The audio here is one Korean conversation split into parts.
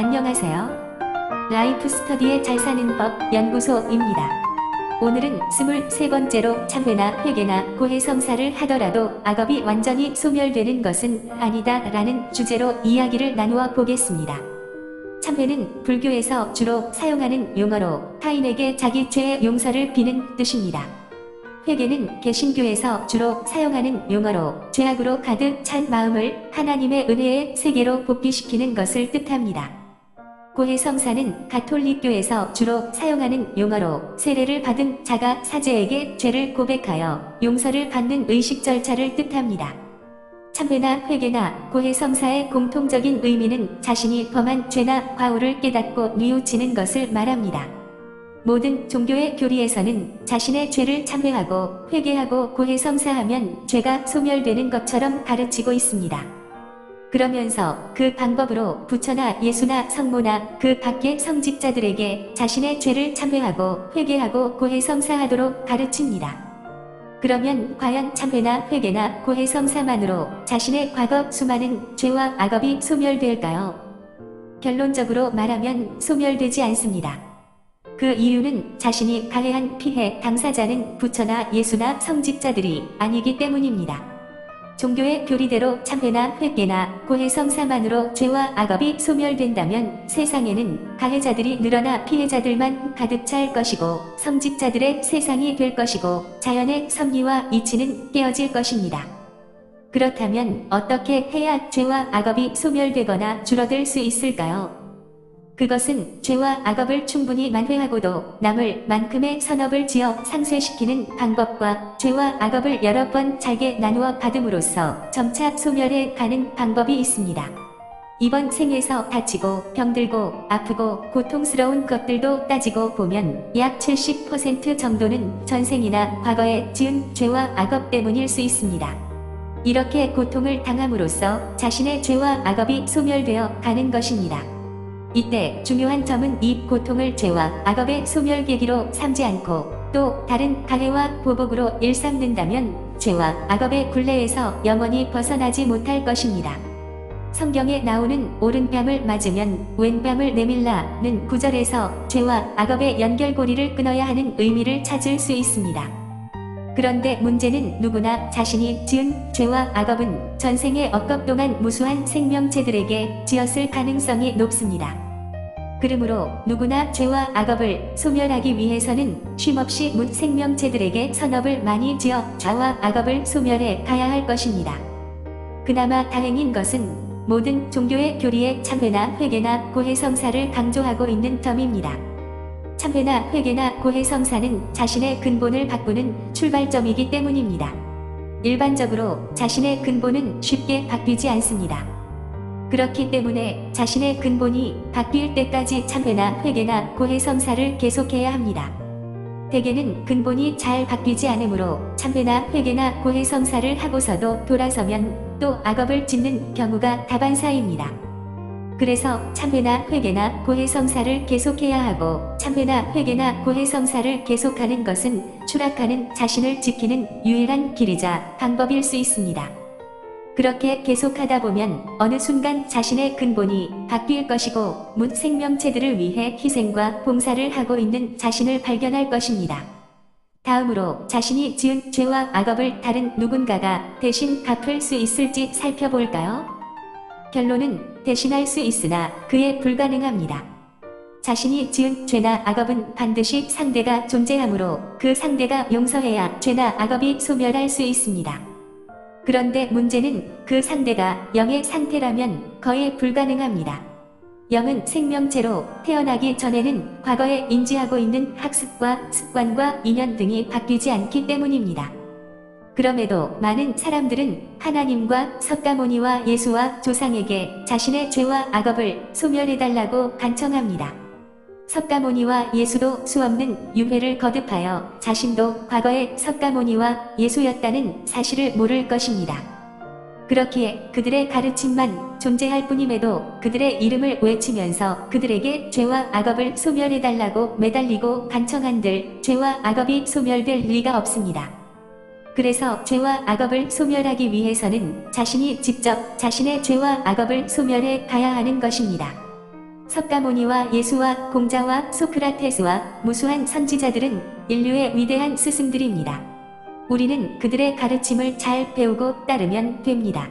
안녕하세요. 라이프 스터디의 잘 사는 법 연구소입니다. 오늘은 23번째로 참회나 회개나 고해 성사를 하더라도 악업이 완전히 소멸되는 것은 아니다 라는 주제로 이야기를 나누어 보겠습니다. 참회는 불교에서 주로 사용하는 용어로 타인에게 자기 죄의 용서를 비는 뜻입니다. 회개는 개신교에서 주로 사용하는 용어로 죄악으로 가득 찬 마음을 하나님의 은혜의 세계로 복귀시키는 것을 뜻합니다. 고해 성사는 가톨릭교에서 주로 사용하는 용어로 세례를 받은 자가 사제에게 죄를 고백하여 용서를 받는 의식 절차를 뜻합니다. 참회나 회개나 고해 성사의 공통적인 의미는 자신이 범한 죄나 과오를 깨닫고 뉘우치는 것을 말합니다. 모든 종교의 교리에서는 자신의 죄를 참회하고 회개하고 고해 성사하면 죄가 소멸되는 것처럼 가르치고 있습니다. 그러면서 그 방법으로 부처나 예수나 성모나 그 밖의 성직자들에게 자신의 죄를 참회하고 회개하고 고해성사하도록 가르칩니다. 그러면 과연 참회나 회개나 고해성사만으로 자신의 과거 수많은 죄와 악업이 소멸될까요? 결론적으로 말하면 소멸되지 않습니다. 그 이유는 자신이 가해한 피해 당사자는 부처나 예수나 성직자들이 아니기 때문입니다. 종교의 교리대로 참회나 회개나 고해성 사만으로 죄와 악업이 소멸된다면 세상에는 가해자들이 늘어나 피해자들만 가득 찰 것이고 성직자들의 세상이 될 것이고 자연의 섭리와 이치는 깨어질 것입니다. 그렇다면 어떻게 해야 죄와 악업이 소멸되거나 줄어들 수 있을까요? 그것은 죄와 악업을 충분히 만회하고도 남을 만큼의 선업을 지어 상쇄시키는 방법과 죄와 악업을 여러 번 잘게 나누어 받음으로써 점차 소멸해 가는 방법이 있습니다. 이번 생에서 다치고 병들고 아프고 고통스러운 것들도 따지고 보면 약 70% 정도는 전생이나 과거에 지은 죄와 악업 때문일 수 있습니다. 이렇게 고통을 당함으로써 자신의 죄와 악업이 소멸되어 가는 것입니다. 이때 중요한 점은 이 고통을 죄와 악업의 소멸 계기로 삼지 않고 또 다른 가해와 보복으로 일삼는다면 죄와 악업의 굴레에서 영원히 벗어나지 못할 것입니다. 성경에 나오는 오른뺨을 맞으면 왼뺨을 내밀라는 구절에서 죄와 악업의 연결고리를 끊어야 하는 의미를 찾을 수 있습니다. 그런데 문제는 누구나 자신이 지은 죄와 악업은 전생의 억겁 동안 무수한 생명체들에게 지었을 가능성이 높습니다. 그러므로 누구나 죄와 악업을 소멸하기 위해서는 쉼없이 문 생명체들에게 선업을 많이 지어 죄와 악업을 소멸해 가야 할 것입니다. 그나마 다행인 것은 모든 종교의 교리에 참회나 회개나 고해성사를 강조하고 있는 점입니다. 참회나 회개나 고해성사는 자신의 근본을 바꾸는 출발점이기 때문입니다. 일반적으로 자신의 근본은 쉽게 바뀌지 않습니다. 그렇기 때문에 자신의 근본이 바뀔 때까지 참회나 회개나 고해성사를 계속해야 합니다. 대개는 근본이 잘 바뀌지 않으므로 참회나 회개나 고해성사를 하고서도 돌아서면 또 악업을 짓는 경우가 다반사입니다. 그래서 참회나 회개나 고해성사를 계속해야 하고 참회나 회개나 고해성사를 계속하는 것은 추락하는 자신을 지키는 유일한 길이자 방법일 수 있습니다. 그렇게 계속하다 보면 어느 순간 자신의 근본이 바뀔 것이고 문 생명체들을 위해 희생과 봉사를 하고 있는 자신을 발견할 것입니다. 다음으로 자신이 지은 죄와 악업을 다른 누군가가 대신 갚을 수 있을지 살펴볼까요? 결론은 대신할 수 있으나 그에 불가능합니다. 자신이 지은 죄나 악업은 반드시 상대가 존재하므로 그 상대가 용서해야 죄나 악업이 소멸할 수 있습니다. 그런데 문제는 그 상대가 영의 상태라면 거의 불가능합니다. 영은 생명체로 태어나기 전에는 과거에 인지하고 있는 학습과 습관과 인연 등이 바뀌지 않기 때문입니다. 그럼에도 많은 사람들은 하나님과 석가모니와 예수와 조상에게 자신의 죄와 악업을 소멸해달라고 간청합니다. 석가모니와 예수도 수없는 유해를 거듭하여 자신도 과거에 석가모니와 예수였다는 사실을 모를 것입니다. 그렇기에 그들의 가르침만 존재할 뿐임에도 그들의 이름을 외치면서 그들에게 죄와 악업을 소멸해달라고 매달리고 간청한들 죄와 악업이 소멸될 리가 없습니다. 그래서 죄와 악업을 소멸하기 위해서는 자신이 직접 자신의 죄와 악업을 소멸해 가야 하는 것입니다. 석가모니와 예수와 공자와 소크라테스와 무수한 선지자들은 인류의 위대한 스승들입니다. 우리는 그들의 가르침을 잘 배우고 따르면 됩니다.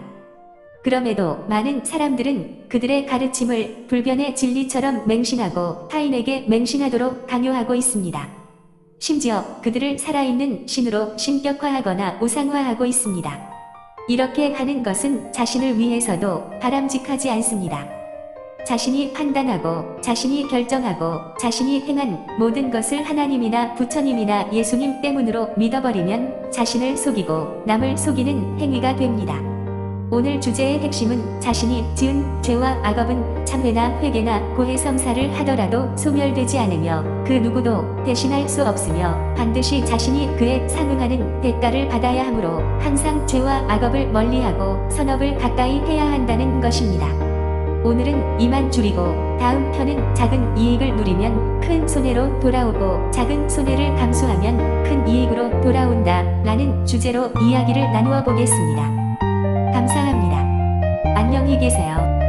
그럼에도 많은 사람들은 그들의 가르침을 불변의 진리처럼 맹신하고 타인에게 맹신하도록 강요하고 있습니다. 심지어 그들을 살아있는 신으로 신격화하거나 우상화하고 있습니다. 이렇게 하는 것은 자신을 위해서도 바람직하지 않습니다. 자신이 판단하고 자신이 결정하고 자신이 행한 모든 것을 하나님이나 부처님이나 예수님 때문으로 믿어버리면 자신을 속이고 남을 속이는 행위가 됩니다. 오늘 주제의 핵심은 자신이 지은 죄와 악업은 참회나 회개나 고해 성사를 하더라도 소멸되지 않으며 그 누구도 대신할 수 없으며 반드시 자신이 그에 상응하는 대가를 받아야 하므로 항상 죄와 악업을 멀리하고 선업을 가까이 해야 한다는 것입니다. 오늘은 이만 줄이고 다음 편은 작은 이익을 누리면 큰 손해로 돌아오고 작은 손해를 감수하면 큰 이익으로 돌아온다 라는 주제로 이야기를 나누어 보겠습니다. 감사합니다. 안녕히 계세요.